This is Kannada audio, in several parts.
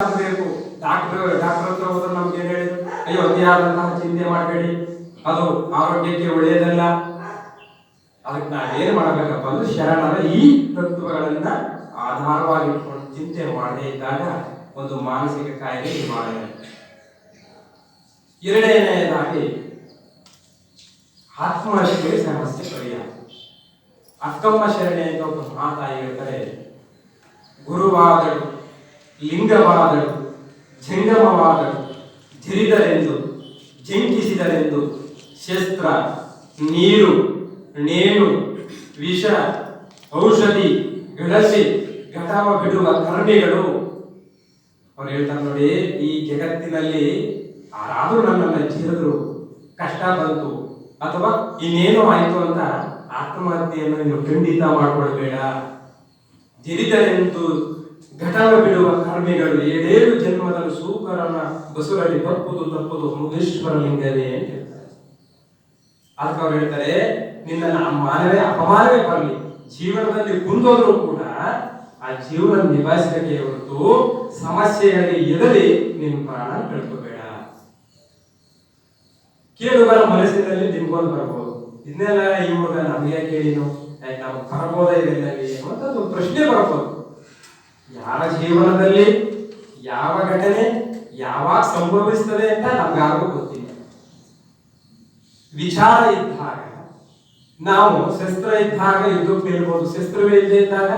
ಆಗಬೇಕು. ಡಾಕ್ಟರ್ ಡಾಕ್ಟರ್ ಹತ್ರ ಹೋದ್ರೆ ನಮ್ಗೆ ಏನ್ ಹೇಳಿದ್ರು ಅಯ್ಯೋ, ಅತಿಯಾದಂತಹ ಚಿಂತೆ ಮಾಡಬೇಡಿ. ಅದು ಆರೋಗ್ಯಕ್ಕೆ ಒಳ್ಳೆಯದಲ್ಲ ಅದಕ್ಕೆ ನಾವೇನ್ ಮಾಡಬೇಕಪ್ಪ ಅಂದ್ರೆ ಶರಣರ ಈ ತತ್ವಗಳನ್ನ ಆಧಾರವಾಗಿ ಇಟ್ಕೊಂಡು ಚಿಂತೆ ಮಾಡದೇ ಇದ್ದಾಗ ಒಂದು ಮಾನಸಿಕ ಕಾಯಿಲೆ ನಿವಾರಣೆ ಎರಡನೆಯದಾಗಿ ಆತ್ಮಹತ್ಯೆ ಸಮಸ್ಯೆ ಪರಿಹಾರ. ಅಕ್ಕಮ್ಮ ಶರಣೆ ಅಂತ ಒಬ್ಬ ಮಾತಾಯಿ ಹೇಳ್ತಾರೆ ಗುರುವಾದಳು ಲಿಂಗವಾದಳು, ಜಂಗಮವಾದಳು, ಜಿರಿದರೆಂದು, ಜಂಕಿಸಿದರೆಂದು, ಶಸ್ತ್ರ, ನೀರು, ನೇಣು, ವಿಷ, ಔಷಧಿ ಗಳಸಿ ಘಟವ ಬಿಡುವ ಕರ್ಮಿಗಳು. ಅವ್ರು ಹೇಳ್ತಾರೆ ನೋಡಿ, ಈ ಜಗತ್ತಿನಲ್ಲಿ ಯಾರಾದರೂ ನನ್ನನ್ನ ಚೀರಿದ್ರು ಕಷ್ಟ ಬಂತು, ಅಥವಾ ಇನ್ನೇನೋ ಆಯ್ತು ಅಂತ ಆತ್ಮಹತ್ಯೆಯನ್ನು ನೀವು ಖಂಡಿತ ಮಾಡ್ಕೊಳ್ಬೇಡ. ಜರಿದರೆಂದು ಘಟವ ಬಿಡುವ ಕರ್ಮಿಗಳು ಏಳೇಳು ಜನ್ಮದಲ್ಲಿ ಸೂಕರನ ಬಸುರಲ್ಲಿ ಬರ್ಬೋದು ತಪ್ಪುದು ಮುಗೇಶ್ವರ ಲಿಂಗವೇ ಅಂತ ಹೇಳ್ತಾರೆ. ಅದಕ್ಕೆ ಅವ್ರು ಹೇಳ್ತಾರೆ ನಿನ್ನ ಮಾನವೇ ಅಪಮಾನವೇ ಬರಲಿ. ಜೀವನದಲ್ಲಿ ಕುಂದೋದ್ರೂ ಕೂಡ ಆ ಜೀವನ ನಿಭಾಯಿಸಬೇಕೆ ಹೊರತು ಸಮಸ್ಯೆಯಲ್ಲಿ ಎದಲಿ ನಿನ್ನ ಪ್ರಾಣ ಕಳ್ಕೋಬೇಡ ಕೇಳುವರ ಮನಸ್ಸಿನಲ್ಲಿ ನಿಮ್ಗೊಂದು ಬರ್ಬೋದು. ಇದನ್ನೆಲ್ಲ ಇವಾಗ ನಮಗೆ ಕೇಳಿನು ನಾವು ಇದೆಲ್ಲಲ್ಲಿ ಅಂತ ಒಂದು ಪ್ರಶ್ನೆ ಬರ್ಬೋದು. ಯಾರ ಜೀವನದಲ್ಲಿ, ಯಾವ ಘಟನೆ, ಯಾವಾಗ ಸಂಭವಿಸ್ತದೆ ಅಂತ ನಮ್ಗಾಗೂ ಗೊತ್ತಿಲ್ಲ. ವಿಚಾರ ಇದ್ದಾಗ, ನಾವು ಶಸ್ತ್ರ ಇದ್ದಾಗ ಯುದ್ಧಕ್ಕೆ ಹೇಳ್ಬೋದು ಶಸ್ತ್ರವೇ ಇಲ್ಲದೆ ಇದ್ದಾಗ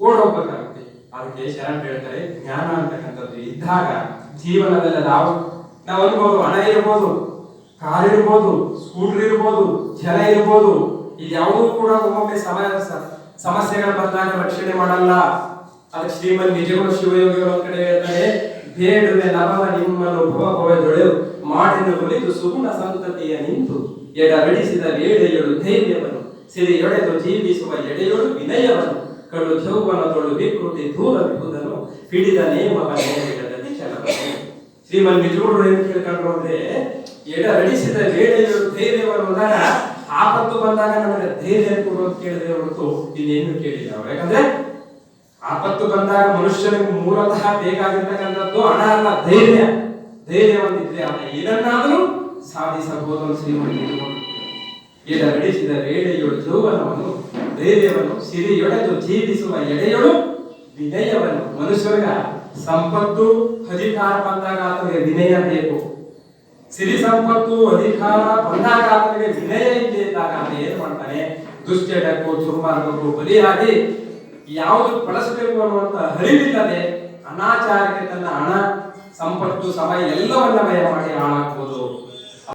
ಓಡೋಗ್ಬೇಕಾಗುತ್ತೆ. ಅದಕ್ಕೆ ಶರಣ ಹೇಳ್ತಾರೆ, ಜ್ಞಾನ ಅಂತಕ್ಕಂಥದ್ದು ಇದ್ದಾಗ ಜೀವನದಲ್ಲಿ ನಾವು ನಾವು ಅನ್ಬೋದು, ಹಣ ಇರ್ಬೋದು, ಕಾರ್ ಇರ್ಬೋದು, ಸ್ಕೂಟರ್ ಇರ್ಬೋದು ಜಲ ಇರ್ಬೋದು, ಇದ್ಯಾವುದೂ ಕೂಡ ಒಮ್ಮೊಮ್ಮೆ ಸಮಯ ಸಮಸ್ಯೆಗಳು ಬಂದಾಗ ರಕ್ಷಣೆ ಮಾಡಲ್ಲ. ಅದಕ್ಕೆ ಶ್ರೀಮನ್ ನಿಜಗುರು ಶಿವಯೋಗಿಗಳು ಕಡೆ ಹೇಳ್ತಾರೆ, ಬೇಡುವೆ ನಭವ ನಿಮ್ಮನ್ನು ಭವ ಮಾಡಿದ ಒಲಿದು ಸುಗುಣ ಸಂತತಿಯ ನಿಂತು ಎಡಬಡಿಸಿದ ವೇಳೆಯೊಳು ಧೈರ್ಯವನ್ನು, ಸಿರಿಯೊಡೆದು ಜೀವಿಸುವ ಎಡೆಯೊಳು ವಿನಯವನ್ನು, ಕಡು ಚೌವನದೊಳು ವಿಕೃತಿ ದೂರ ವಿಹುದನು ಹಿಡಿದ ನೇಮವ ನೇಮಗಳಲ್ಲಿ ಶ್ರೀಮನ್ ನಿಜಗುರು ಏನು ಕೇಳ್ಕೊಂಡ್ರು ಅಂದ್ರೆ ಎಡಬಡಿಸಿದ ವೇಳೆಯೊಳು ಧೈರ್ಯವನ್ನು ಆಪತ್ತು ಬಂದಾಗ ನಮಗೆ ಧೈರ್ಯ ಕೊಡು ಅಂತ ಕೇಳಿದ್ರೆ ಹೊರತು ಇನ್ನೇನು ಕೇಳಿಲ್ಲ ಅವರು. ಯಾಕಂದ್ರೆ ಆಪತ್ತು ಬಂದಾಗ ಮನುಷ್ಯನಿಗೆ ಮೂಲತಃ ಬೇಕಾಗಿರ್ತಕ್ಕಂಥದ್ದು ಹಣ ಅಲ್ಲ, ಧೈರ್ಯ. ಧೈರ್ಯ ಒಂದಿದ್ರೆ ಅವನ ಏನನ್ನಾದರೂ ಸಾಧಿಸಬಹುದು ಅಂತ ಈಗ ನಡೆಸಿದ ವೇಳೆಯೊಳು ಜೌವನವನ್ನು ಧೈರ್ಯವನ್ನು, ಸಿರಿಯೊಡೆದು ಜೀವಿಸುವ ಎಡೆಯೊಳು ವಿನಯವನ್ನು. ಮನುಷ್ಯನ ಸಂಪತ್ತು, ಅಧಿಕಾರ ಬಂದಾಗ ಆತನಿಗೆ ವಿನಯ ಬೇಕು. ಸಿರಿ ಸಂಪತ್ತು ಅಧಿಕಾರ ಬಂದಾಗ ಆತನಿಗೆ ವಿನಯ ಇಲ್ಲದೆ ಇದ್ದಾಗ ಆತ ಏನ್ ಮಾಡ್ತಾನೆ? ದುಶ್ಚಟಕ್ಕೂ ದುರ್ಮಾರ್ಗಕ್ಕೂ ಬಲಿಯಾಗಿ ಯಾವುದು ಬಳಸಬೇಕು ಅನ್ನುವಂತ ಅರಿವಿಲ್ಲದೆ ಅನಾಚಾರಕ್ಕೆ ತನ್ನ ಹಣ, ಸಂಪತ್ತು, ಸಮಯ ಎಲ್ಲವನ್ನ ವ್ಯಯ ಮಾಡಿ ಹಾಳಾಗ್ಬೋದು.